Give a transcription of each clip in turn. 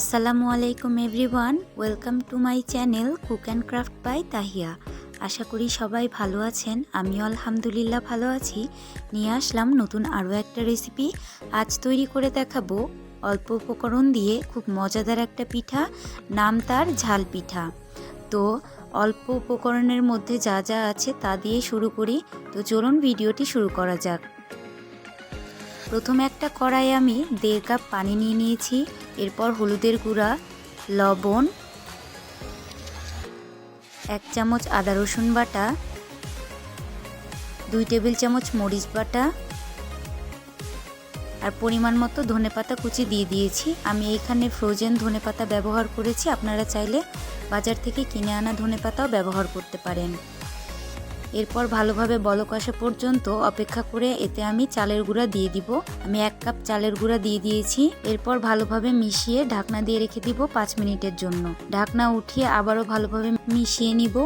আসসালামু আলাইকুম everyone, welcome to my channel cook and craft by Tahiya. আশা করি সবাই ভালো আছেন, আমিও আলহামদুলিল্লাহ ভালো আছি। নিয়ে আসলাম নতুন আরও একটা রেসিপি। আজ তৈরি করে দেখাবো অল্প উপকরণ দিয়ে খুব মজাদার একটা পিঠা, নাম তার ঝাল পিঠা। তো অল্প উপকরণের মধ্যে যা যা আছে তা দিয়ে শুরু করি। তো চলুন ভিডিওটি শুরু করা যাক। প্রথমে একটা কড়াই আমি দেড় কাপ পানি নিয়ে নিয়েছি, এরপর হলুদের গুঁড়া, লবণ, এক চামচ আদা রসুন বাটা, দুই টেবিল চামচ মরিচ বাটা, আর পরিমাণ মতো ধনেপাতা কুচি দিয়ে দিয়েছি। আমি এখানে ফ্রোজেন ধনেপাতা ব্যবহার করেছি, আপনারা চাইলে বাজার থেকে কিনে আনা ধনেপাতাও ব্যবহার করতে পারেন। এরপর ভালোভাবে বলক আসা পর্যন্ত অপেক্ষা করে এতে আমি চালের গুঁড়া দিয়ে দিব। আমি এক কাপ চালের গুঁড়া দিয়ে দিয়েছি। এরপর ভালোভাবে মিশিয়ে ঢাকনা দিয়ে রেখে দিব পাঁচ মিনিটের জন্য। ঢাকনা উঠিয়ে আবারও ভালোভাবে মিশিয়ে নিব।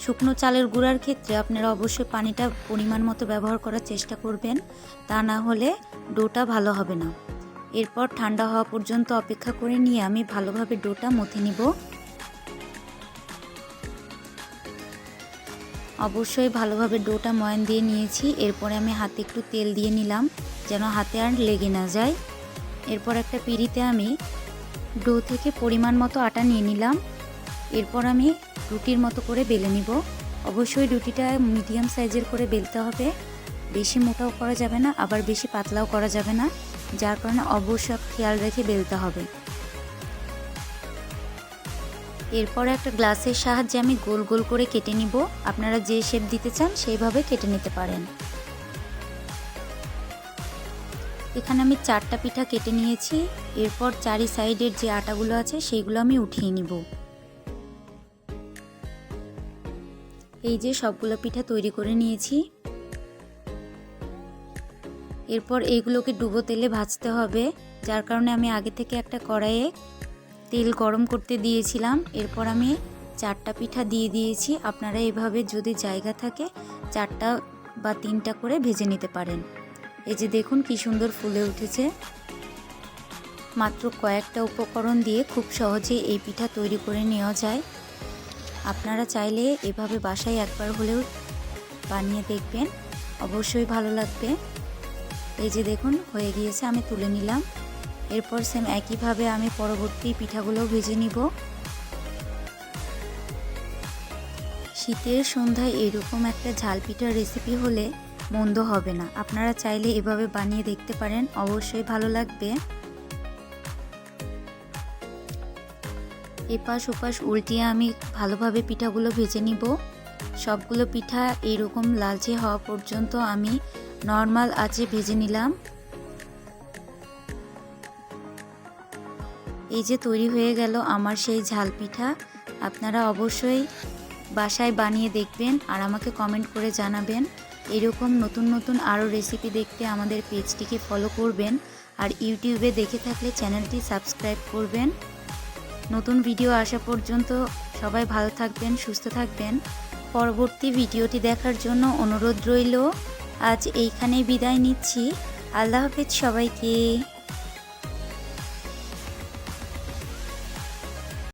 শুকনো চালের গুঁড়ার ক্ষেত্রে আপনারা অবশ্যই পানিটা পরিমাণ মতো ব্যবহার করার চেষ্টা করবেন। তা না হলে ডোটা ভালো হবে না। এরপর ঠান্ডা হওয়া পর্যন্ত অপেক্ষা করে নিয়ে আমি ভালোভাবে ডোটা মথে নিব। অবশ্যই ভালোভাবে ডোটা ময়ান দিয়ে নিয়েছি। এরপরে আমি হাতে একটু তেল দিয়ে নিলাম, যেন হাতে আর লেগে না যায়। এরপর একটা পিড়িতে আমি ডো থেকে পরিমাণ মতো আটা নিয়ে নিলাম। এরপর আমি রুটির মতো করে বেলে নিব। অবশ্যই রুটিটা মিডিয়াম সাইজের করে বেলতে হবে। বেশি মোটাও করা যাবে না, আবার বেশি পাতলাও করা যাবে না, যার কারণে অবশ্যই খেয়াল রেখে বেলতে হবে। এরপর একটা গ্লাসের সাহায্যে আমি গোল গোল করে কেটে নিব। আপনারা যে শেপ দিতে চান সেইভাবে কেটে নিতে পারেন। এখানে আমি চারটা পিঠা কেটে নিয়েছি। এরপর চারি সাইডের যে আটাগুলো আছে সেইগুলো আমি উঠিয়ে নিব। এই যে সবগুলো পিঠা তৈরি করে নিয়েছি। এরপর এইগুলোকে ডুবো তেলে ভাজতে হবে, যার কারণে আমি আগে থেকে একটা কড়াইয়ে তেল গরম করতে দিয়েছিলাম। এরপর আমি চারটা পিঠা দিয়ে দিয়েছি। আপনারা এভাবে যদি জায়গা থাকে চারটা বা তিনটা করে ভেজে নিতে পারেন। এই যে দেখুন কি সুন্দর ফুলে উঠেছে। মাত্র কয়েকটা উপকরণ দিয়ে খুব সহজে এই পিঠা তৈরি করে নেওয়া যায়। আপনারা চাইলে এভাবে বাসায় একবার হলেও বানিয়ে দেখবেন। অবশ্যই ভালো লাগবে। এই যে দেখুন, হয়ে গিয়েছে, আমি তুলে নিলাম। এরপর সেম একইভাবে আমি পরবর্তী পিঠাগুলো ভেজে নিব। শীতের সন্ধ্যায় এরকম একটা ঝাল পিঠার রেসিপি হলে মন্দ হবে না। আপনারা চাইলে এভাবে বানিয়ে দেখতে পারেন, অবশ্যই ভালো লাগবে। এপাশ ওপাশ উল্টিয়ে আমি ভালোভাবে পিঠাগুলো ভেজে নিব। সবগুলো পিঠা এরকম লালচে হওয়া পর্যন্ত আমি নর্মাল আঁচে ভেজে নিলাম। এই যে তৈরি হয়ে গেল আমার সেই ঝাল পিঠা। আপনারা অবশ্যই বাসায় বানিয়ে দেখবেন আর আমাকে কমেন্ট করে জানাবেন। এরকম নতুন নতুন আরও রেসিপি দেখতে আমাদের পেজটিকে ফলো করবেন আর ইউটিউবে দেখে থাকলে চ্যানেলটি সাবস্ক্রাইব করবেন। নতুন ভিডিও আসা পর্যন্ত সবাই ভালো থাকবেন, সুস্থ থাকবেন। পরবর্তী ভিডিওটি দেখার জন্য অনুরোধ রইল। আজ এইখানেই বিদায় নিচ্ছি। আল্লাহ হাফিজ সবাইকে।